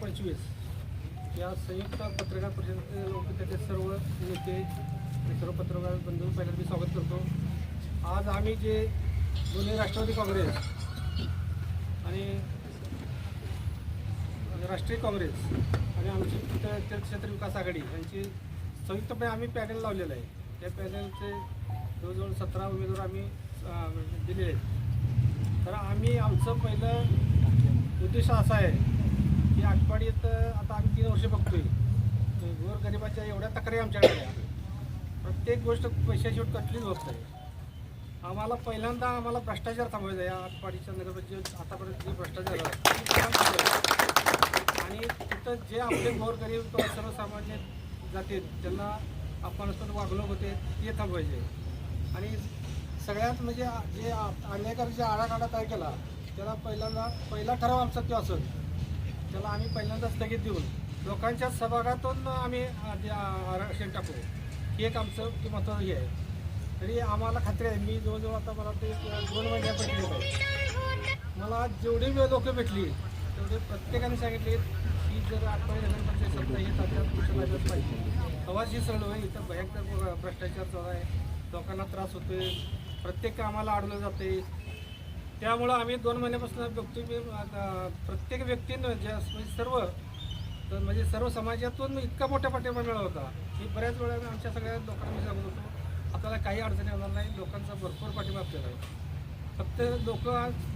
पंचवीस. या संयुक्त पत्रकार परिषदेचे लोक सर्व नेते आणि सर्व पत्रकार बंधू पहिल्यांदा मी स्वागत करतो. आज आम्ही जे दोन्ही राष्ट्रवादी काँग्रेस आणि राष्ट्रीय काँग्रेस आणि आमची तीर्थ- तीर्थक्षेत्र विकास आघाडी यांची संयुक्तपणे आम्ही पॅनल लावलेलं आहे. त्या पॅनलचे जवळजवळ सतरा उमेदवार आम्ही दिलेले आहेत. तर आम्ही आमचं पहिलं उद्देश असा आहे की आटपाडीत आता आम्ही तीन वर्ष बघतोय. गोरगरिबाच्या एवढ्या तक्रारी आमच्याकडे प्रत्येक गोष्ट पैशाची कटलीच होत आहे. आम्हाला पहिल्यांदा आम्हाला भ्रष्टाचार थांबवायचा आहे. या आटपाडीच्या नगरपंचायत आतापर्यंत जे भ्रष्टाचार आणि तिथं जे आपले गोरगरीब किंवा सर्वसामान्य जातील आपण अपमानास्पद वागणूक होते ते थांबवायचे. आणि सगळ्यात म्हणजे आ- जे आ- अन्यायकारक तयार केला त्याला पहिल्यांदा पहिला ठराव आमचा तो असत त्याला आम्ही पहिल्यांदा स्थगित देऊन लोकांच्या सहभागातून आम्ही आरक्षण टाकू. हे एक आमचं महत्त्वाचं हे आहे. तरी आम्हाला खात्री आहे मी जवळजवळ आता मला ते दोन महिन्यापर्यंत मला जेवढी वेळ लोकं भेटली तेवढे प्रत्येकाने सांगितले की जर आठवडे नगरपंचायत सत्ता हे आपल्याला पाहिजे. आवाज ही सरळ होईल इथं भयंकर भ्रष्टाचार चालू आहे. लोकांना त्रास होतोय. प्रत्येक कामाला अडवलं जाते त्यामुळं आम्ही दोन महिन्यापासून बघतो मी प्रत्येक व्यक्तीनं ज्या म्हणजे सर्व तर म्हणजे सर्व समाजातून इतका मोठा पाठिंबा मिळाला होता की बऱ्याच वेळा आमच्या सगळ्या लोकांना मी सांगत होतो. आपल्याला काही अडचणी होणार नाही लोकांचा भरपूर पाठिंबा आपल्याला आहे. फक्त लोक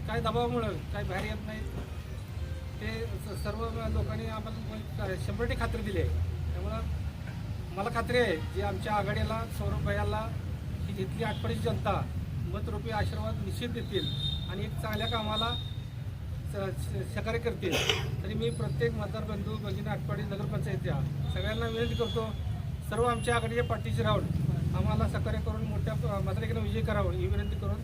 काय दबावामुळं काय बाहेर येत नाहीत. ते स- सर्व लोकांनी आम्हाला म्हणजे शंभरटी शंभर टक्के खात्री दिली आहे. त्यामुळं मला खात्री आहे जे आमच्या आघाडीला सौरभ भयाला ही इथली आठवडीची जनता मतरूपी आशीर्वाद निश्चित देतील आणि एक चांगल्या कामाला स- सहकार्य करतील. तरी मी प्रत्येक मतदार बंधू भगिनी आटपाडी नगरपंचायतच्या सगळ्यांना विनंती करतो सर्व आमच्या आघाडीच्या पाठीशी राहून आम्हाला सहकार्य करून मोठ्या मतदारकीनं विजय करावं ही विनंती करून